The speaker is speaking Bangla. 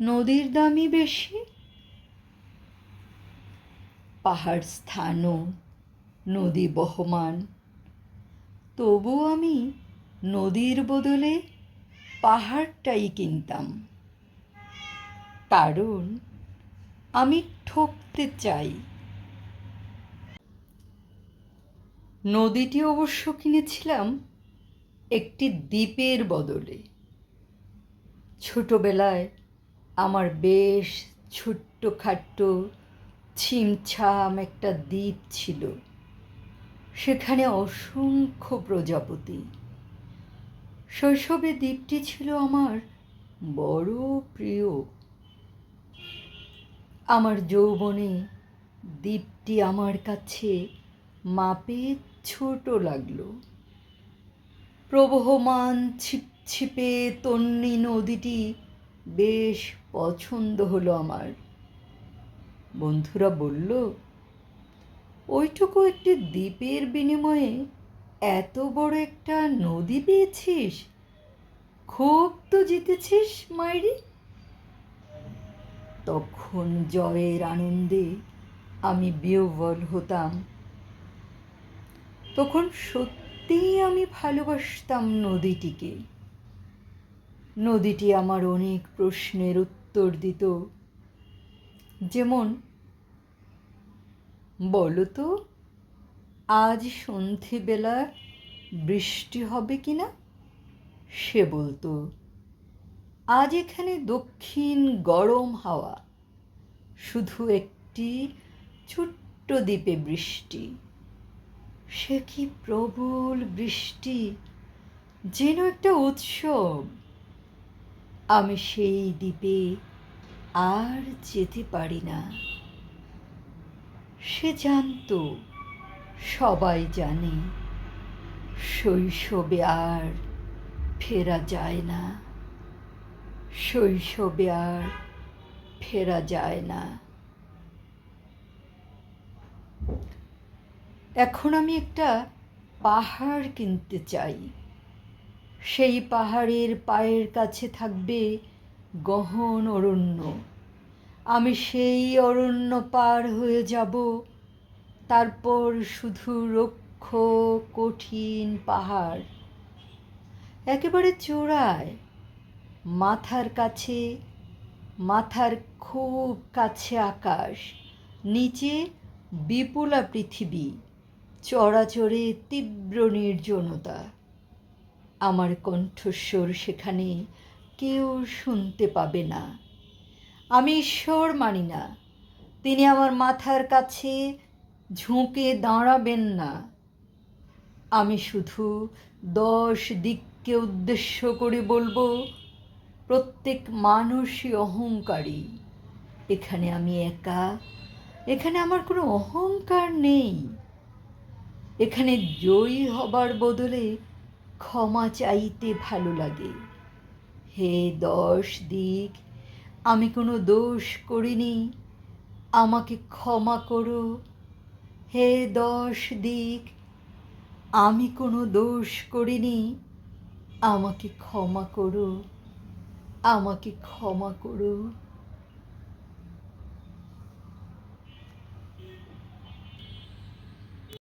নদীর দামই বেশি? পাহাড় স্থানও নদী বহমান। তবু আমি নদীর বদলে পাহাড়টাই কিনতাম। কারণ আমি ঠকতে চাই। নদীটি অবশ্য কিনেছিলাম একটি দ্বীপের বদলে। ছোটবেলায় আমার বেশ ছোট্ট খাট্ট ছিমছাম একটা দ্বীপ ছিল। সেখানে অসংখ্য প্রজাপতি। শৈশবে দ্বীপটি ছিল আমার বড় প্রিয়। আমার যৌবনে দ্বীপটি আমার কাছে মাপে ছোট লাগল। প্রবহমান ছিপছিপে তন্নি নদীটি বেশ পছন্দ হলো আমার। বন্ধুরা বলল, ওইটুকু একটি দ্বীপের বিনিময়ে এত বড় একটা নদী পেয়েছিস? খুব তো জিতেছিস, মাইরি? তখন জয়ের আনন্দে আমি বিহ্বল হতাম। তখন সত্যিই আমি ভালোবাসতাম নদীটিকে। নদীটি আমার অনেক প্রশ্নের উত্তর দিত। যেমন, বলো তো, আজ সন্ধেবেলা বৃষ্টি হবে কি না? সে বলতো, আজ এখানে দক্ষিণ গরম হাওয়া, শুধু একটি ছোট্ট দ্বীপে বৃষ্টি। সে কি প্রবল বৃষ্টি, যেন একটা উৎসব। আমি সেই দ্বীপে আর যেতে পারি না। সে জানতো, সবাই জানে, শৈশবে আর ফেরা যায় না। শৈশবে আর ফেরা যায় না। এখন আমি একটা পাহাড় কিনতে চাই। সেই পাহাড়ের পায়ের কাছে থাকবে গহন অরণ্য। আমি সেই অরণ্য পার হয়ে যাব। তারপর শুধু রক্ষ কঠিন পাহাড়। একেবারে চূড়ায়, মাথার কাছে, মাথার খুব কাছে আকাশ, নিচে বিপুলা পৃথিবী, চড়াচড়ে তীব্র নির্জনতা। আমার কণ্ঠস্বর সেখানে কেউ শুনতে পাবে না। আমি ঈশ্বর মানি না। তিনি আমার মাথার কাছে ঝুঁকে দাঁড়াবেন না। আমি শুধু দশ দিককে উদ্দেশ্য করে বলব, প্রত্যেক মানুষই অহংকারী। এখানে আমি একা। এখানে আমার কোনো অহংকার নেই। এখানে জয়ী হবার বদলে ক্ষমা চাইতে ভালো লাগে। হে দশ দিক, আমি কোনো দোষ করিনি। আমাকে ক্ষমা করো। হে দশ দিক, আমি কোনো দোষ করিনি। আমাকে ক্ষমা করো। আমাকে ক্ষমা করো।